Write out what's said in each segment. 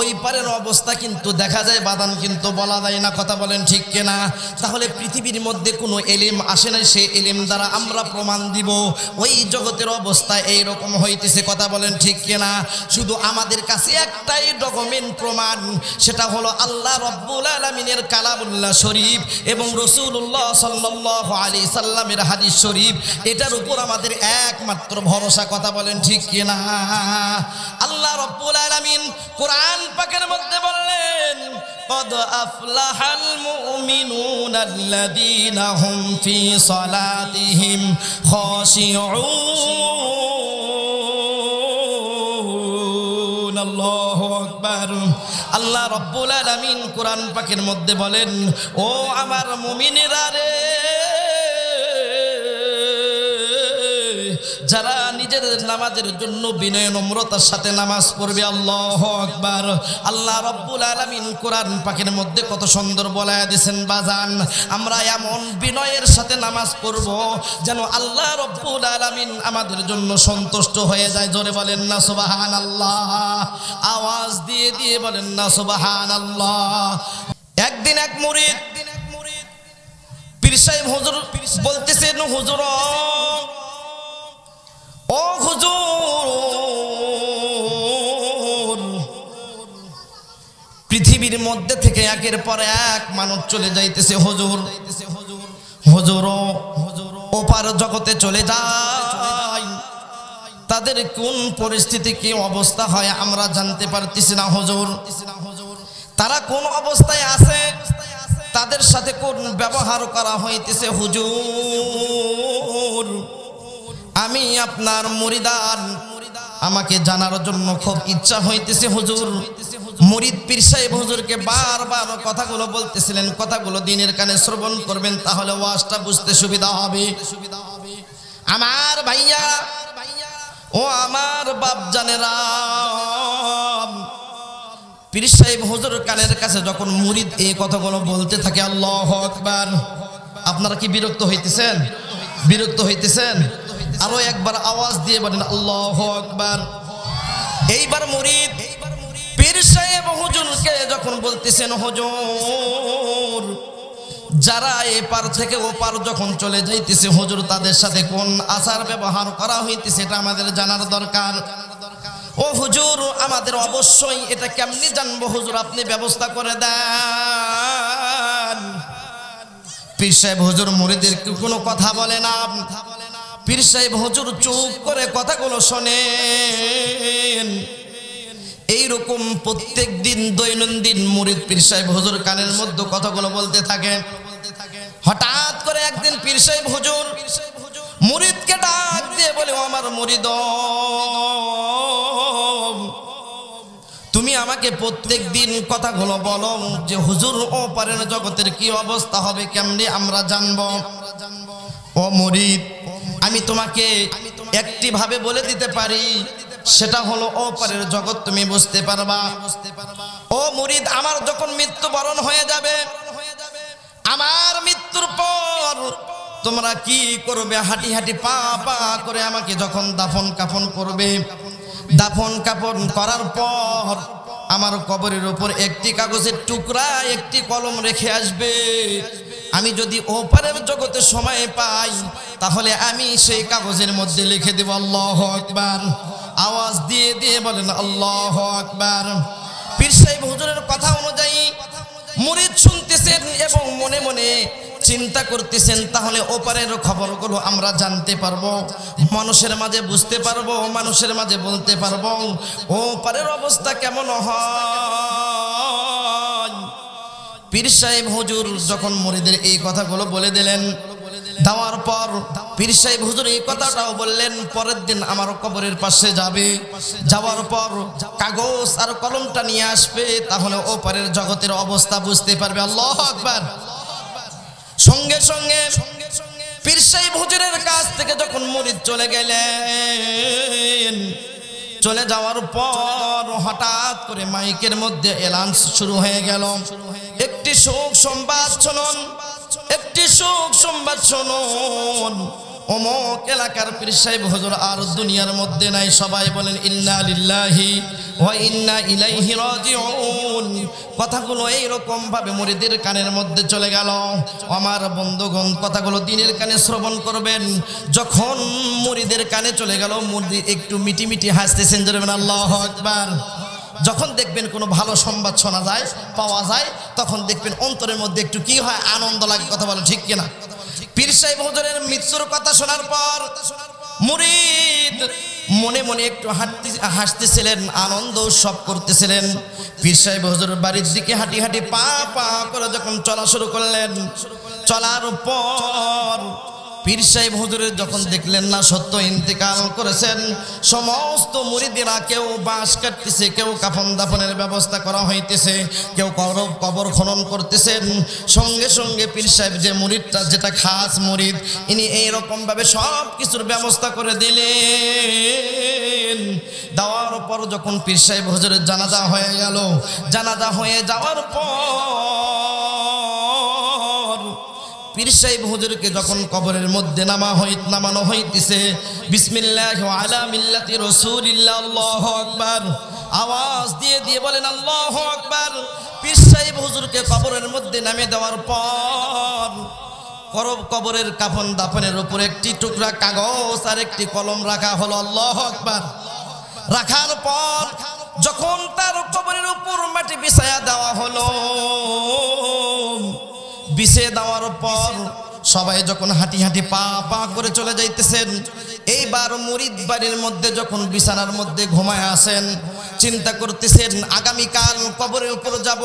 ওই পারের অবস্থা কিন্তু দেখা যায় বাদান কিন্তু বলা যায় না, কথা বলেন ঠিক কিনা? তাহলে পৃথিবীর মধ্যে কোনো এলিম আসে না সে এলিম দ্বারা আমরা প্রমাণ দিব। ওই জগতের অবস্থা এই রকম হইতেছে, কথা বলেন ঠিক কিনা? শুধু আমাদের কাছে একটাই ডকুমেন্ট প্রমাণ, সেটা হলো আল্লাহ রব্বুল আলমিনের কালামুল্লাহ শরীফ এবং রসুল্লাহ সাল্লাহ আলী সাল্লামের হাদিস শরীফ। এটার উপর আমাদের একমাত্র ভরসা, কথা বলেন ঠিক কিনা? আল্লাহ রব্বুল আলমিন কোরআন পাকের মধ্যে বললেন قد أفلح المؤمنون الذين هم في صلاتهم خاشعون الله أكبر আল্লাহ রব্বুল আলামিন কোরআন পাকের মধ্যে বলেন ও আমার মুমিনেরা রে যারা নিজের নামাজের জন্য বিনয় নম্রতার সাথে নামাজ পড়বে, আল্লাহ আকবার। আল্লাহ রব্বুল আলামিন কোরআন পাখির মধ্যে কত সুন্দর বলায় দিয়েছেন, বাজান, আমরা এমন বিনয়ের সাথে নামাজ পড়ব যেন আল্লাহ রব্বুল আলামিন আমাদের জন্য সন্তুষ্ট হয়ে যায়। জোরে বলেন না সুবাহান আল্লাহ আওয়াজ দিয়ে দিয়ে বলেন না সুবাহান আল্লাহ একদিন এক মুরিদ, পীর সাহেব হুজুর বলতেছেন, হুজুর পৃথিবীর মধ্যে থেকে একের পর এক মানুষ চলে যাইতেছে, হুজুর। হজুর, ওপার জগতে চলে যায় তাদের কোন পরিস্থিতি, কি অবস্থা হয় আমরা জানতে পারতেছি না, হুজুর। তারা কোন অবস্থায় আছে? তাদের সাথে কোন ব্যবহার করা হইতেছে, হুজুর? আমি আপনার মুরিদান। আমাকে জানার জন্য খুব ইচ্ছা হইতেছে হুজুর। মুরিদ পীর সাহেব হুজুরকে বারবার কথাগুলো বলতেছিলেন, কথাগুলো দিনের কানে শ্রবণ করবেন, তাহলে ওয়াজটা বুঝতে সুবিধা হবে। আমার ভাইয়া, ও আমার বাপ জানেরা পীর সাহেব হুজুর কানের কাছে যখন মুরিদ এই কথাগুলো বলতে থাকে, আল্লাহ আকবার। আপনারা কি বিরক্ত হইতেছেন? বিরক্ত হইতেছেন? আরও একবার আওয়াজ দিয়ে বলেন, আল্লাহ আকবার। এইবার মুরিদ পীর সাহেব হুজুরকে যখন বলতেছেন, হুজুর, যারা এপার থেকে ওপার যখন চলে যাইতেছে, হুজুর, তাদের সাথে কোন আচার ব্যবহার করা হইতেছে, এটা আমাদের জানার দরকার। ও হুজুর, আমাদের অবশ্যই এটা কেমনি জানব, হুজুর, আপনি ব্যবস্থা করে দেন। পীর সাহেব হুজুর মুরিদের কোনো কথা বলে না। পীর সাহেব হুজুর চুপ করে কথাগুলো শোনেন। এইরকম প্রত্যেক দিন দৈনন্দিন মুরিদ পীর সাহেব হুজুর কানের মধ্যে কথাগুলো বলতে থাকে। হঠাৎ করে একদিন পীর সাহেব হুজুর মুরিদকে ডাক দিয়ে বলে, "ও আমার মুরিদ তুমি আমাকে প্রত্যেক দিন কথাগুলো বলো যে হুজুর, ও পারেন জগতের কি অবস্থা হবে, কেমনি আমরা জানব? ও মুরিদ আমি তোমাকে একটি ভাবে বলে দিতে পারি, সেটা হলো ওপারের জগৎ তুমি বুঝতে পারবা। ও মুরিদ, আমার যখন মৃত্যুবরণ হয়ে যাবে, আমার মৃত্যুর পর তোমরা কি করবে? হাঁটি হাঁটি পা পা করে আমাকে যখন দাফন কাফন করবে, দাফন কাফন করার পর আমার কবরের উপর একটি কাগজের টুকরা, একটি কলম রেখে আসবে। আমি যদি ওপারের জগতে সময় পাই, তাহলে আমি সেই কাগজের মধ্যে লিখে দেব, আল্লাহ আকবার। আওয়াজ দিয়ে দিয়ে বলেন, আল্লাহ আকবার। পীর সাহেব হুজুরের কথা অনুযায়ী মুরিদ শুনতেছেন এবং মনে মনে চিন্তা করতেছেন, তাহলে ওপারের খবরগুলো আমরা জানতে পারব, মানুষের মাঝে বুঝতে পারব, মানুষের মাঝে বলতে পারব, ওপারের অবস্থা কেমন হয়? পীর সাহেব হুজুর যখন মরিদের এই কথাগুলো বলে দিলেন, দেওয়ার পর পীর সাহেব হুজুর এই কথাটাও বললেন, পরের দিন আমার কবরের পাশে যাবে। যাওয়ার পর কাগজ আর কলমটা নিয়ে আসবে, তাহলে ওপারের জগতের অবস্থা বুঝতে পারবে। আল্লাহ আকবার। সঙ্গে সঙ্গে পীর সাহেব হুজুরের কাছ থেকে যখন মরিদ চলে গেলেন, চলে যাওয়ার পর হঠাৎ করে মাইকের মধ্যে এলান শুরু হয়ে গেল। একটি শোক সংবাদ শুনুন, একটি শোক সংবাদ শুনুন। অমক এলাকার পীর সাহেব হুজুর, আর দুনিয়ার মধ্যে নাই। সবাই বলেন, ইন্না লিল্লাহি ওয়া ইন্না ইলাইহি রাজিউন। কথাগুলো এই রকম ভাবে মুরিদের কানের মধ্যে চলে গেল। আমার বন্ধুগণ, কথাগুলো দিনের কানে শ্রবণ করবেন। যখন মুরিদের কানে চলে গেল মুরিদ একটু মিটি মিটি হাসতেছেন জোরে আল্লাহু আকবার। যখন দেখবেন কোনো ভালো সংবাদ শোনা যায়, পাওয়া যায়, তখন দেখবেন অন্তরের মধ্যে একটু কি হয়, আনন্দ লাগে, কথা বলে, ঠিক কিনা? পীর সাহেব হুজুরের মৃত্যুর কথা শোনার পর মুরিদ মনে মনে একটু হাঁটতে, হাসতেছিলেন, আনন্দ উৎসব করতেছিলেন। পীর সাহেব হুজুর বাড়ির দিকে হাঁটি হাঁটি পা পা করে যখন চলা শুরু করলেন, চলার পর পীর সাহেব হুজুরের যখন দেখলেন না, সত্য ইন্তেকাল করেছেন, সমস্ত মুরিদিরা কেউ বাঁশ কাটতেছে, কেউ কাফন দাফনের ব্যবস্থা করা হইতেছে, কেউ কবর কবর খনন করতেছেন। সঙ্গে সঙ্গে পীর সাহেব যে মুরিদটা, যেটা খাস মুরিদ, ইনি এইরকমভাবে সব কিছুর ব্যবস্থা করে দিলেন। দেওয়ার পর যখন পীর সাহেব হুজুরের জানাজা হয়ে গেল, জানাজা হয়ে যাওয়ার পর যখন কবরের মধ্যে নামা নামানো মিল্লাতি আওয়াজ দিয়ে দিয়ে কবরের মধ্যে নামে দেওয়ার পর করব কবরের কাফন দাফনের উপর একটি টুকরা কাগজ আর একটি কলম রাখা হলো, আল্লাহু আকবার। রাখার পর যখন তার কবরের উপর মাটি বিছায়া দেওয়া হলো বিছে দেওয়ার পর সবাই যখন হাঁটি হাঁটি পা পা করে চলে যাইতেছেন, এইবার মুরিদ বাড়ির মধ্যে যখন বিছানার মধ্যে ঘুমায় আসেন, চিন্তা করতেছেন, আগামীকাল কবরের উপর যাব।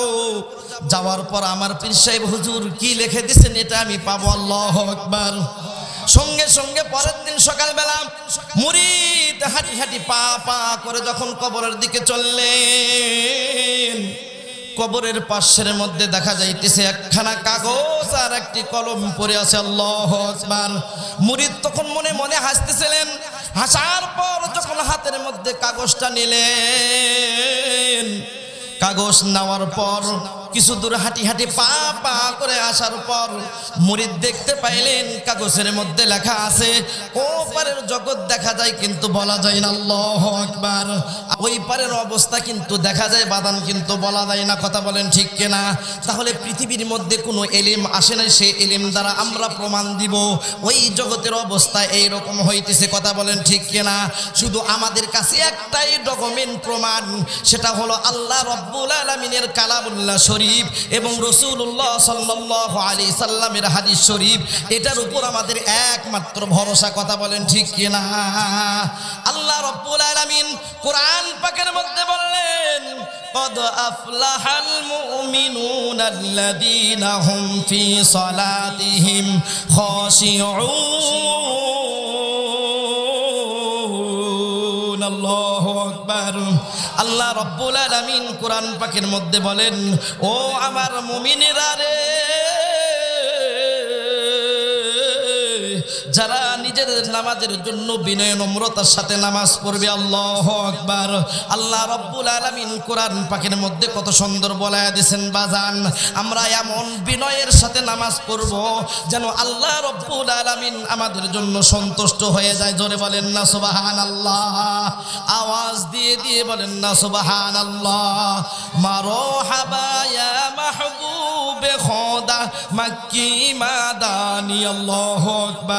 যাওয়ার পর আমার পীর সাহেব, হুজুর, কি লিখে দিছেন এটা আমি পাবো? আল্লাহ আকবার। সঙ্গে সঙ্গে পরের দিন সকালবেলা মুরিদ হাঁটি হাঁটি পা পা করে যখন কবরের দিকে চললেন কবরের পাশের মধ্যে দেখা যাইতেছে একখানা কাগজ আর একটি কলম পড়ে আছে, আল্লাহ আকবার। মুরিদ তখন মনে মনে হাসতেছিলেন। হাসার পর যখন হাতের মধ্যে কাগজটা নিলেন, কাগজ নেওয়ার পর কিছু দূর হাঁটি হাঁটি পা পা করে আসার পর মুরিদ দেখতে পাইলেন, কাগজের মধ্যে লেখা আছে ও পারের জগৎ দেখা যায় কিন্তু বলা যায় না, আল্লাহ আকবার। ওই পারের অবস্থা কিন্তু দেখা যায় বাদান কিন্তু বলা যায় না, কথা বলেন ঠিক কিনা? তাহলে পৃথিবীর মধ্যে কোনো এলিম আসে না সেই এলিম দ্বারা আমরা প্রমাণ দিব, ওই জগতের অবস্থা এই রকম হইতেছে, কথা বলেন ঠিক কিনা? শুধু আমাদের কাছে একটাই ডকুমেন্ট প্রমাণ, সেটা হলো আল্লাহ রব্বুল আলমিনের কালামুল্লাহ শরীফ এবং রসুল্লাহ সাল্লাহ আলী সাল্লামের হাদিস শরীফ এটার উপর আমাদের একমাত্র ভরসা কথা বলেন ঠিক কিনা আল্লাহ রব্বুল আলমিন কোরআন পাকের মধ্যে বললেন قد أفلح المؤمنون الذين هم في صلاتهم خاشعون আল্লাহ রব্বুল আলামিন কোরআন পাকের মধ্যে বলেন ও আমার মুমিনেরা রে যারা নিজেদের নামাজের জন্য বিনয় নম্রতার সাথে নামাজ পড়বে, আল্লাহ আকবার। আল্লাহ রব্বুল আলামিন কোরআন পাকের মধ্যে কত সুন্দর বলায় দিয়েছেন, বাজান, আমরা এমন বিনয়ের সাথে নামাজ পড়ব যেন আল্লাহ রব্বুল আলামিন আমাদের জন্য সন্তুষ্ট হয়ে যায়। জোরে বলেন না সুবাহান আল্লাহ আওয়াজ দিয়ে দিয়ে বলেন না সুবাহান আল্লাহ মারো হাবায়া মাহবুবে খোদা, মাক্কি মাদানি, আল্লাহ আকবার।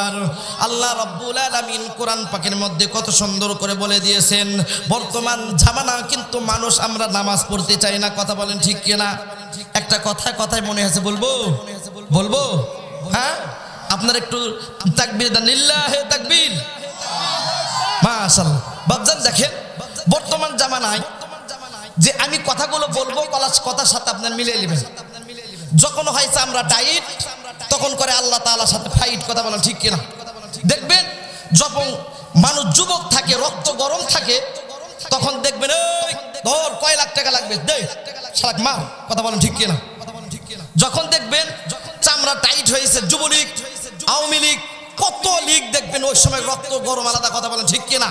আল্লাহ রব্বুল আলামিন কোরআন পাকের মধ্যে কত সুন্দর করে বলে দিয়েছেন, বর্তমান জামানা কিন্তু মানুষ আমরা নামাজ পড়তে চাই না, কথা বলেন ঠিক কিনা? একটা কথা কথায় মনে আছে বলব? বলব? হ্যাঁ? আপনার একটু তাকবীর লিল্লাহে তাকবীর। মাশাআল্লাহ। বাবজান দেখেন, বর্তমান জামানায় যে আমি কথাগুলো বলব কথার সাথে আপনার মিলিয়ে নেবেন। যখন হয়েছে আমরা ডাইট তখন করে আল্লাহ তাআলার সাথে ফাইট কথা বলা ঠিক কিনা? দেখবেন, যখন মানুষ যুবক থাকে, রক্ত গরম থাকে, তখন দেখবেন ধর, কয় লাখ টাকা লাগবে? দে মার। কথা বলেন, ঠিক কিনা? যখন দেখবেন, চামড়া টাইট হয়েছে, যুবলীগ, আওয়ামী লীগ, কত লীগ দেখবেন, ওই সময় রক্ত গরম আলাদা কথা বলেন, ঠিক কিনা?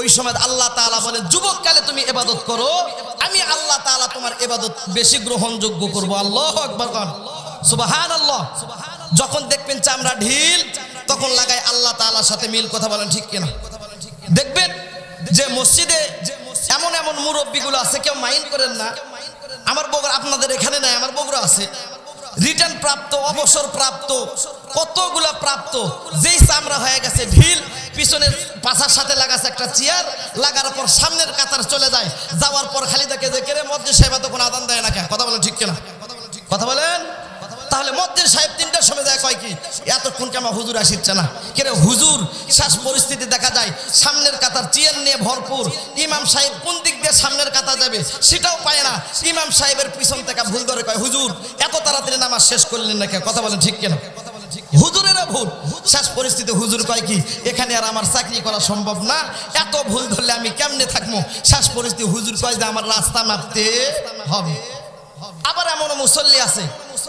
ওই সময় আল্লাহ তাআলা বলে যুবককালে তুমি এবাদত করো, আমি আল্লাহ তাআলা তোমার এবাদত বেশি গ্রহণযোগ্য করব। আল্লাহ আকবার, কন। সুবহান যখন দেখবেন চামড়া ঢিল, তখন লাগায় আল্লাহ তাআলার সাথে মিল, কথা বলেন ঠিক কিনা? দেখবেন যে মসজিদে এমন এমন মুরব্বীগুলো আছে, কেউ মাইন্ড করেন না। আমার বগুড়া, আপনাদের এখানে নাই, আমার বগুড়া আছে। রিটার্ন প্রাপ্ত, অবসর প্রাপ্ত, কতগুলা প্রাপ্ত, যেই চামড়া হয়ে গেছে ঢিল, পিছনের পাশার সাথে লাগাছে একটা চেয়ার, লাগার পর সামনের কাতার চলে যায়, যাওয়ার পর খালি দেখে যে কেরে মসজিদ সাহেব তখন আদান দেয় না কথা বলেন ঠিক কিনা? কথা বলেন? তাহলে মসজিদ সাহেব তিনটার সময় যায় কয় কি? এতক্ষণ কেমন হুজুর আসিচ্ছে না? কেরে হুজুর, শ্বাস পরিস্থিতি দেখা যায় সামনের কাতার চেয়ার নিয়ে ভরপুর। ইমাম সাহেব কোন দিক দিয়ে সামনের কাতা যাবে সেটাও পায় না। ইমাম সাহেবের পিছন থেকে ভুল ধরে কয়, হুজুর, এত তাড়াতাড়ি নামাজ শেষ করলেন না কে কথা বলেন ঠিক কেনা? হুজুরেরা ভুল। শেষ পরিস্থিতি, হুজুর কয় কি, এখানে আর আমার চাকরি করা সম্ভব না। এত ভুল ধরলে আমি কেমনে থাকব? শেষ পরিস্থিতি, হুজুর কয় যে, আমার রাস্তা মাপতে হবে। আবার এমন মুসল্লি আছে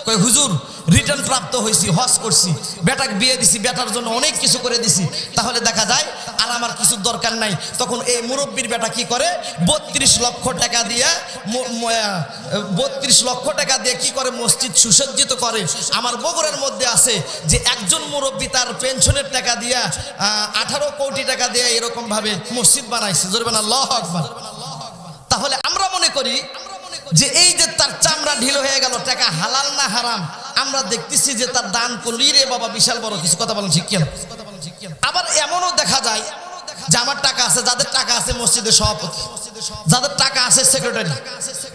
কই হুজুর রিটার্ন প্রাপ্ত হয়েছি, হজ করছি। বেটাকে বিয়ে দিছি, বেটার জন্য অনেক কিছু করে দিছি। তাহলে দেখা যায়, আর আমার কিছু দরকার নাই। তখন এই মুরব্বীর বেটা কি করে? বত্রিশ লক্ষ টাকা দিয়ে বত্রিশ লক্ষ টাকা দিয়ে কি করে মসজিদ সুসজ্জিত করে? আমার বগুড়ার মধ্যে আছে যে একজন মুরব্বী তার পেনশনের টাকা দিয়া আঠারো কোটি টাকা দিয়ে এরকমভাবে মসজিদ বানাইছে। জরবেন আল্লাহ আকবার। তাহলে আমরা মনে করি যে এই যে তার চামড়া ঢিল হয়ে গেল, টাকা হালাল না হারাম? আমরা দেখতেছি যে তার দান করলি। রে বাবা, বিশাল বড় কিছু কথা বলেন কেন? আবার এমনও দেখা যায় যে আমার টাকা আছে, যাদের টাকা আছে মসজিদের সভাপতি, যাদের টাকা আছে সেক্রেটারি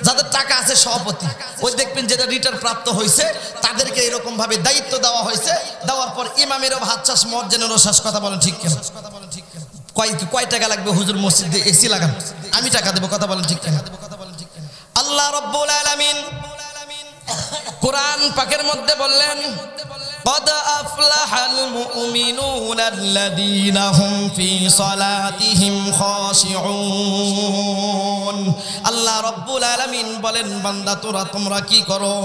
যাদের টাকা আছে সভাপতি। ওই দেখবেন যেটা রিটার্ন প্রাপ্ত হয়েছে, তাদেরকে এরকম ভাবে দায়িত্ব দেওয়া হয়েছে। দেওয়ার পর ইমামেরও ভাত চাষ মর্জেনেরও শ্বাস কথা বলেন, ঠিক কেন? কয় কয় টাকা লাগবে হুজুর মসজিদে এসি লাগান? আমি টাকা দেবো, কথা বলেন, ঠিক কেন? আল্লাহ রব্বুল আলামিন কোরআন পাকের মধ্যে বললেন أفلح المؤمنون الذين هم في صلاتهم خاشعون আল্লাহ রব্বুল আলামিন বলেন বান্দা তোরা তোমরা কি করো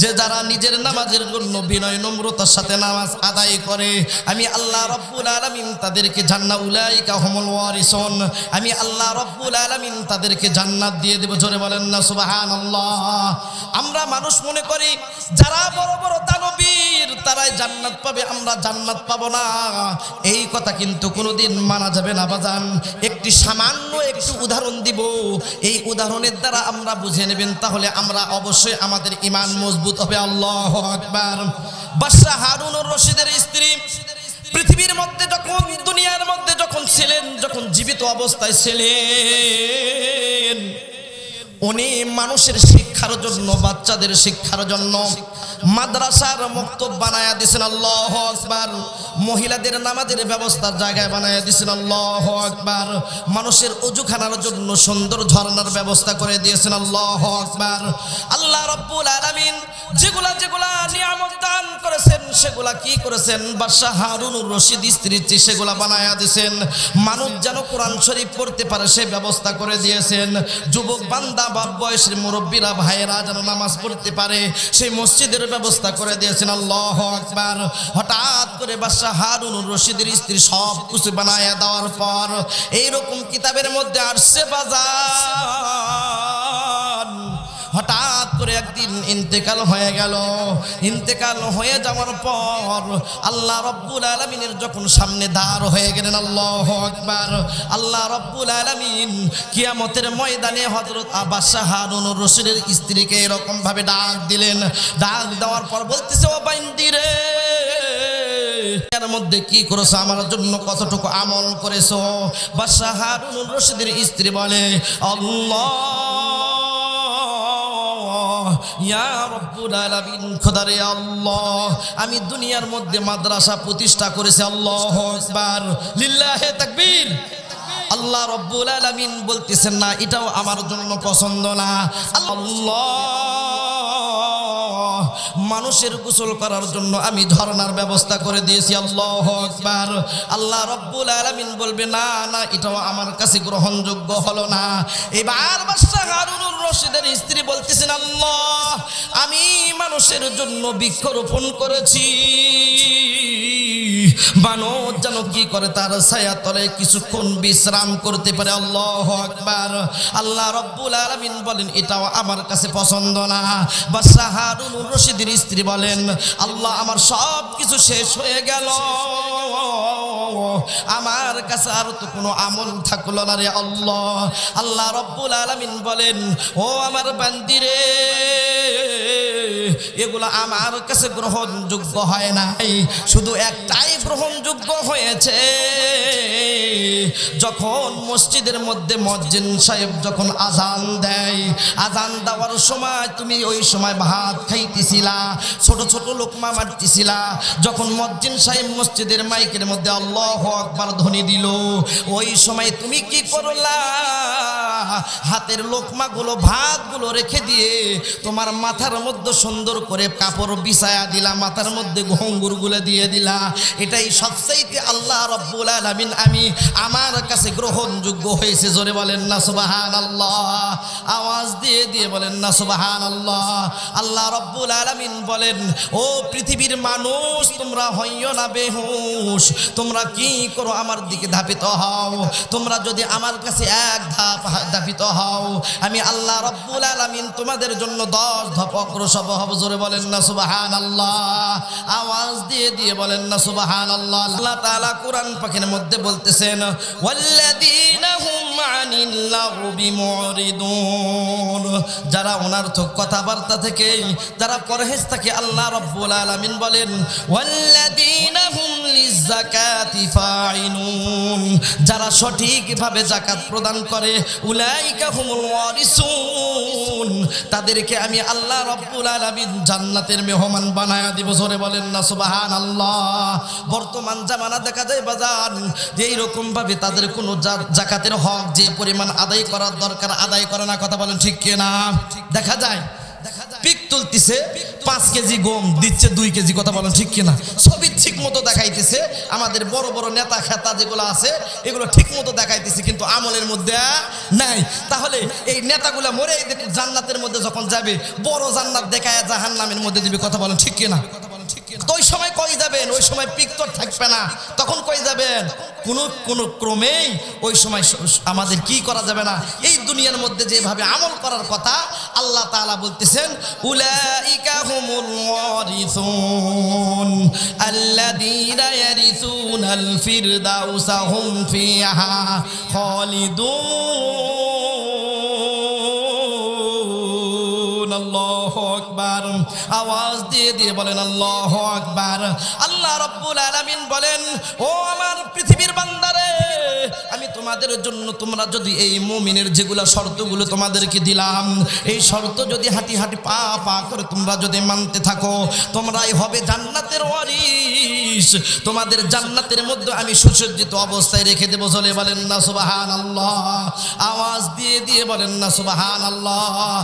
যে যারা নিজের নামাজের জন্য বিনয় নম্রতার সাথে নামাজ আদায় করে আমি আল্লাহ রব্বুল আলামিন তাদেরকে জান্নাত উলাইকা হুমুল ওয়ারিসুন আমি আল্লাহ রব্বুল আলামিন তাদেরকে জান্নাত দিয়ে দেব জোরে বলেন না সুবহানাল্লাহ আমরা মানুষ মনে করি যারা বড় বড় দানবীর তারাই জান্নাত পাবে, আমরা জান্নাত পাবো না। এই কথা কিন্তু কোনোদিন মানা যাবে না, বাজান। একটি সামান্য একটু উদাহরণ দিব। এই উদাহরণের দ্বারা আমরা বুঝে নেবেন, তাহলে আমরা অবশ্যই আমাদের ইমান মজবুত হবে। আল্লাহ আকবার। বাদশাহ হারুনুর রশিদের স্ত্রী পৃথিবীর মধ্যে যখন, দুনিয়ার মধ্যে যখন ছিলেন, যখন জীবিত অবস্থায় ছিলেন উনি মানুষের শিক্ষার জন্য, বাচ্চাদের শিক্ষার জন্য মাদ্রাসার মক্তব বানায়া দিয়েছেন, আল্লাহ আকবার। মহিলাদের নামাজের ব্যবস্থার জায়গায় বানায়া দিয়েছেন, আল্লাহ আকবার। মানুষের অজুখানার জন্য সুন্দর ঝর্ণার ব্যবস্থা করে দিয়েছেন, আল্লাহ আকবার। আল্লাহ রব্বুল আলামিন যেগুলা যেগুলা নিয়ামত দান করেছেন, সেগুলা কি করেছেন? বাদশাহ হারুনুর রশিদ স্ত্রীর চেয়ে সেগুলা বানায়া দিয়েছেন। মানুষ যেন কোরআন শরীফ পড়তে পারে, সে ব্যবস্থা করে দিয়েছেন। যুবক বান্দা বা বয়সের মুরব্বীরা, ভাইয়েরা যেন নামাজ পড়তে পারে, সেই মসজিদের ব্যবস্থা করে দিয়েছেন। আল্লাহ আকবার। হঠাৎ করে বাদশাহ হারুন রশিদের স্ত্রী সব কিছু বানায় দেওয়ার পর এইরকম কিতাবের মধ্যে আসছে বাজার। করে একদিন ইন্তেকাল হয়ে গেল। ইন্তেকাল হয়ে যাওয়ার পর আল্লাহ রব্বুল আলমিনের যখন সামনে দাঁড় হয়ে গেলেন, আল্লাহ আকবার, আল্লাহ রব্বুল আলমিন কিয়ামতের ময়দানে হজরত আব্বাস হারুন রশিদের স্ত্রীকে এরকম ভাবে ডাক দিলেন। ডাক দেওয়ার পর বলতেছে, ও বাইন্দি রে মধ্যে কি করেছ? আমার জন্য কতটুকু আমল করেছ? বাদশাহ হারুন রশিদের স্ত্রী বলে, আল্লাহ ইয়া রব্বুল আমি দুনিয়ার মধ্যে মাদ্রাসা প্রতিষ্ঠা করেছি, আল্লাহ লিল্লাহে তাকবীর। আল্লাহ রব্বুল আলামিন বলতেছেন, না, এটাও আমার জন্য পছন্দ না। আল্লাহ মানুষের গোসল করার জন্য আমি ঝর্ণার ব্যবস্থা করে দিয়েছি, আল্লাহ আকবার। আল্লাহ রব্বুল আলামিন বলবে, না না, এটাও আমার কাছে গ্রহণযোগ্য হলো না। এবার বাদশাহ হারুনুর রশিদের স্ত্রী বলতেছেন, আল্লাহ, আমি মানুষের জন্য বৃক্ষরোপণ করেছি। বানর যেন কি করে তার ছায়া তলে কিছুক্ষণ বিশ্রাম করতে পারে। আল্লাহ আকবার। আল্লাহ রব্বুল আলামিন বলেন, এটাও আমার কাছে পছন্দ না। বাদশাহ হারুনুর রশিদের স্ত্রী বলেন, আল্লাহ আমার সব কিছু শেষ হয়ে গেল। আমার কাছে আর তো কোনো আমল থাকল না রে আল্লাহ। আল্লাহ রব্বুল আলামিন বলেন, ও আমার বান্দিরে এগুলো আমার কাছে গ্রহণযোগ্য হয় নাই। শুধু একটাই গ্রহণযোগ্য হয়েছে। যখন মসজিদের মধ্যে মসজিদ সাহেব যখন আজান দেয়, আজান দেওয়ার সময় তুমি ওই সময় ভাত খাইতেছিলা, ছোট ছোট লোকমা মারতেছিলা। যখন মসজিদ সাহেব মসজিদের মাইকের মধ্যে আল্লাহ আকবার ধ্বনি দিল, ওই সময় তুমি কি করলা? হাতের লোকমাগুলো ভাতগুলো রেখে দিয়ে তোমার মাথার মধ্যে সুন্দর করে কাপড় বিছায়া দিলা, মাথার মধ্যে ঘঙ্গুরগুলো দিয়ে দিলা। এটাই সবচাইতে আল্লাহ রব্বুল আলামিন, আমি আমার কাছে গ্রহণযোগ্য হয়েছে। জোরে বলেন না সুবাহান আল্লাহ আওয়াজ দিয়ে দিয়ে বলেন না সুবাহান আল্লাহ আল্লাহ রব্বুল আলামিন বলেন, ও পৃথিবীর মানুষ, তোমরা হইও না বেহুশ। তোমরা কি করো আমার দিকে ধাপিত হও? তোমরা যদি আমার কাছে এক ধাপ ধাপিত হও। আমি আল্লাহ রব্বুল আলামিন তোমাদের জন্য দশ ধাপ অগ্রসর হব। জোরে বলেন না সুবাহান আল্লাহ আওয়াজ দিয়ে দিয়ে বলেন না সুবাহান আল্লাহ আল্লাহ তাআলা কোরআন পাখির মধ্যে বলতেছেন যারা অনার্থক কথাবার্তা থেকে, যারা পরহেজ থাকে আল্লাহ রব্বুল আলামিন বলেন, ওয়াল্লাযীনা হুম লিযাকাতি ফাইনুন যারা সঠিকভাবে জাকাত প্রদান করে, উলাইকা হুমুল ওয়ারিসুন। তাদেরকে আমি আল্লাহ রব্বুল আলামিন জান্নাতের মেহমান বানায়া দিব, জোরে বলেন না, সুবহানাল্লাহ। বর্তমান জামানা দেখা যায় বাজার যে এইরকম ভাবে তাদের কোনো জাকাতের হক যে পরিমাণ আদায় করার দরকার আদায় করে না, কথা বলেন ঠিক কিনা? দেখা যায় পিক তুলতিছে, পাঁচ কেজি গম, দিচ্ছে দুই কেজি, কথা বলেন ঠিক কিনা? সবই ঠিক মতো দেখাইতেছে। আমাদের বড় বড় নেতা খেতা যেগুলো আছে, এগুলো ঠিক মতো দেখাইতেছে, কিন্তু আমলের মধ্যে নাই। তাহলে এই নেতাগুলো মরে জান্নাতের মধ্যে যখন যাবে, বড় জান্নাত দেখায় জাহান্নামের মধ্যে দিবে, কথা বলেন ঠিক কিনা? ওই সময় কই যাবেন? ওই সময় পিকতর থাকবে না। তখন কই যাবেন? কোনো কোনো ক্রমেই ওই সময় আমাদের কি করা যাবে না? এই দুনিয়ার মধ্যে যেভাবে আমল করার কথা আল্লাহ তাআলা বলতেছেন, উলাইকা হুমুল ওয়ারিসুন, আল্লাযীনা ইয়ারিসুনাল ফিরদাউসা হুম ফিহা খালিদুন। আওয়াজ দিয়ে দিয়ে বলেন, আল্লাহ আকবার। আল্লাহ রব্বুল আলামিন বলেন, ও আমার পৃথিবীর বান্দারে, আমি তোমাদের জন্য তোমরা যদি এই মুমিনের যেগুলো শর্তগুলো তোমাদেরকে দিলাম, এই শর্ত যদি হাঁটি হাঁটি পা পা করে তোমরা যদি মানতে থাকো, তোমরাই হবে জান্নাতের ওয়ারিস তোমাদের জান্নাতের মধ্যে আমি সুসজ্জিত অবস্থায় রেখে দেবো। চলে বলেন না সুবাহান আল্লাহ আওয়াজ দিয়ে দিয়ে বলেন না সুবাহান আল্লাহ